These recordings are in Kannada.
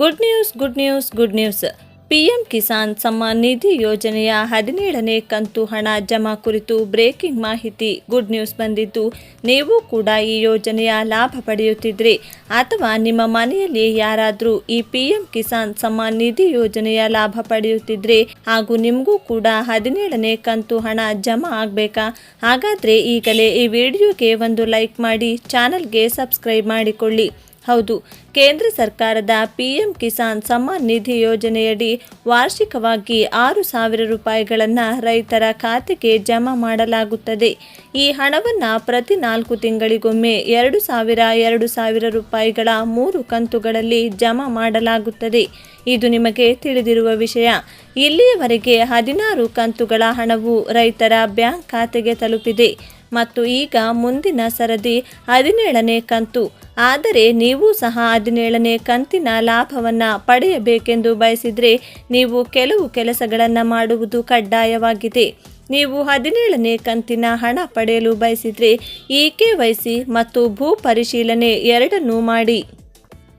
Good news good news good news PM Kisan Samman Nidhi ಯೋಜನೆಯ ಹದಿನೇಳನೇ ಕಂತು ಹಣ ಜಮಾ ಕುರಿತು ಬ್ರೇಕಿಂಗ್ ಮಾಹಿತಿ ಗುಡ್ ನ್ಯೂಸ್ ಬಂದಿದ್ದು, ನೀವು ಕೂಡ ಈ ಯೋಜನೆಯ ಲಾಭ ಪಡೆಯುತ್ತಿದ್ರೆ. ಅಥವಾ ನಿಮ್ಮ ಮನೆಯಲ್ಲಿ ಯಾರಾದರೂ ಈ ಪಿಎಂ ಕಿಸಾನ್ ಸಮ್ಮಾನ್ ನಿಧಿ ಯೋಜನೆಯ ಲಾಭ ಪಡೆಯುತ್ತಿದ್ರೆ ಹಾಗೂ ನಿಮಗೂ ಕೂಡ ಹದಿನೇಳನೇ ಕಂತು ಹಣ ಜಮಾ ಆಗಬೇಕಾ? ಹಾಗಾದರೆ ಈಗಲೇ ಈ ವಿಡಿಯೋಗೆ ಒಂದು ಲೈಕ್ ಮಾಡಿ ಚಾನಲ್ಗೆ ಸಬ್ಸ್ಕ್ರೈಬ್ ಮಾಡಿಕೊಳ್ಳಿ. ಹೌದು, ಕೇಂದ್ರ ಸರ್ಕಾರದ ಪಿಎಂ ಕಿಸಾನ್ ಸಮ್ಮಾನ್ ನಿಧಿ ಯೋಜನೆಯಡಿ ವಾರ್ಷಿಕವಾಗಿ ಆರು ಸಾವಿರ ರೂಪಾಯಿಗಳನ್ನು ರೈತರ ಖಾತೆಗೆ ಜಮಾ ಮಾಡಲಾಗುತ್ತದೆ. ಈ ಹಣವನ್ನು ಪ್ರತಿ ನಾಲ್ಕು ತಿಂಗಳಿಗೊಮ್ಮೆ ಎರಡು ಸಾವಿರ ಎರಡು ಸಾವಿರ ರೂಪಾಯಿಗಳ ಮೂರು ಕಂತುಗಳಲ್ಲಿ ಜಮಾ ಮಾಡಲಾಗುತ್ತದೆ. ಇದು ನಿಮಗೆ ತಿಳಿದಿರುವ ವಿಷಯ. ಇಲ್ಲಿಯವರೆಗೆ ಹದಿನಾರು ಕಂತುಗಳ ಹಣವು ರೈತರ ಬ್ಯಾಂಕ್ ಖಾತೆಗೆ ತಲುಪಿದೆ. ಮತ್ತು ಈಗ ಮುಂದಿನ ಸರದಿ ಹದಿನೇಳನೇ ಕಂತು. ಆದರೆ ನೀವು ಸಹ ಹದಿನೇಳನೇ ಕಂತಿನ ಲಾಭವನ್ನು ಪಡೆಯಬೇಕೆಂದು ಬಯಸಿದರೆ ನೀವು ಕೆಲವು ಕೆಲಸಗಳನ್ನು ಮಾಡುವುದು ಕಡ್ಡಾಯವಾಗಿದೆ. ನೀವು ಹದಿನೇಳನೇ ಕಂತಿನ ಹಣ ಪಡೆಯಲು ಬಯಸಿದರೆ ಇ ಕೆ ವೈ ಸಿ ಮತ್ತು ಭೂ ಪರಿಶೀಲನೆ ಎರಡನ್ನೂ ಮಾಡಿ.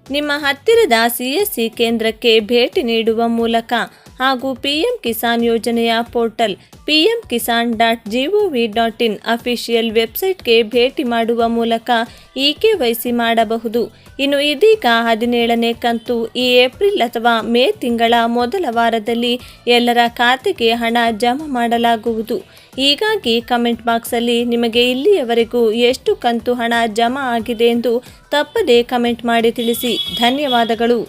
ನಿಮ್ಮ ಹತ್ತಿರದ ಸಿಎಸ್ಸಿ ಕೇಂದ್ರಕ್ಕೆ ಭೇಟಿ ನೀಡುವ ಮೂಲಕ ಹಾಗೂ ಪಿಎಂ ಕಿಸಾನ್ ಯೋಜನೆಯ portal PM Kisan dot G O V dot in official ವೆಬ್ಸೈಟ್ಗೆ ಭೇಟಿ ಮಾಡುವ ಮೂಲಕ ಇ ಕೆ ವೈಸಿ ಮಾಡಬಹುದು. ಇನ್ನು ಇದೀಗ ಹದಿನೇಳನೇ ಕಂತು ಈ ಏಪ್ರಿಲ್ ಅಥವಾ ಮೇ ತಿಂಗಳ ಮೊದಲ ವಾರದಲ್ಲಿ ಎಲ್ಲರ ಖಾತೆಗೆ ಹಣ ಜಮಾ ಮಾಡಲಾಗುವುದು. ಹೀಗಾಗಿ ಕಮೆಂಟ್ ಬಾಕ್ಸಲ್ಲಿ ನಿಮಗೆ ಇಲ್ಲಿಯವರೆಗೂ ಎಷ್ಟು ಕಂತು ಹಣ ಜಮಾ ಆಗಿದೆ ಎಂದು ತಪ್ಪದೇ ಕಮೆಂಟ್ ಮಾಡಿ ತಿಳಿಸಿ. ಧನ್ಯವಾದಗಳು.